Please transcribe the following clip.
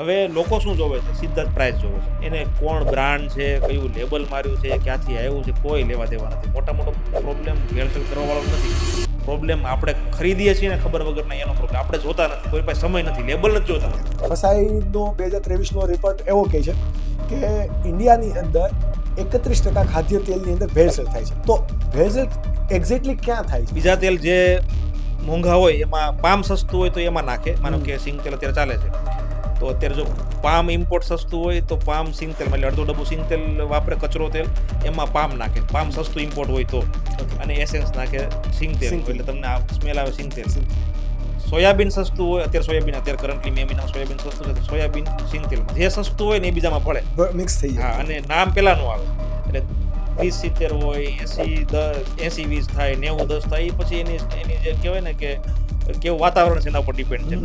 હવે લોકો શું જોવે છે? સીધા જ પ્રાઇસ જોવે છે. એને કોણ બ્રાન્ડ છે કયું લેબલ માર્યું છે ક્યાંથી આવ્યું છે કોઈ લેવા દેવા નથી. મોટા મોટો પ્રોબ્લેમ હેરસેલ કરવાવાળો નથી. પ્રોબ્લેમ આપણે ખરીદીએ છીએ ને ખબર વગરના એનો પ્રોબ્લેમ આપણે જોતા નથી. કોઈ પાસે સમય નથી. લેબલ નથી જોતા. ફસાઈનો બે હજાર ત્રેવીસનો રિપોર્ટ એવો કહે છે કે ઇન્ડિયાની અંદર એકત્રીસ ટકા ખાદ્ય તેલની અંદર ભેળસેળ થાય છે. તો ભેળસેળ એક્ઝેક્ટલી ક્યાં થાય છે? બીજા તેલ જે મોંઘા હોય એમાં પામ સસ્તું હોય તો એમાં નાખે. માનો કે સિંગ તેલ અત્યારે ચાલે છે. તો અત્યારે જો પામ ઇમ્પોર્ટ સસ્તું હોય તો પામ સિંગ તેલ એટલે અડધો ડબ્બો સિંગ તેલ વાપરે કચરો તેલ એમાં પામ નાખે. પામ સસ્તું ઇમ્પોર્ટ હોય તો. અને એસેન્સ નાખે સિંગ તેલ એટલે તમને આ સ્મેલ આવે સિંગ તેલ સોયાબીન સસ્તું હોય અત્યારે સોયાબીન અત્યારે કરન્ટલી મે મહિનામાં સોયાબીન સસ્તું છે સોયાબીન સિંગ તેલમાં જે સસ્તું હોય ને એ બીજામાં પડે. મિક્સ થઈ હા જાય અને નામ પેલાનું આવે. એટલે વીસ સિત્તેર હોય એસી દસ એસી વીસ થાય નેવું દસ થાય એ પછી એની એની જે કહેવાય ને કે કેવું વાતાવરણ છે એના ઉપર ડિપેન્ડ છે.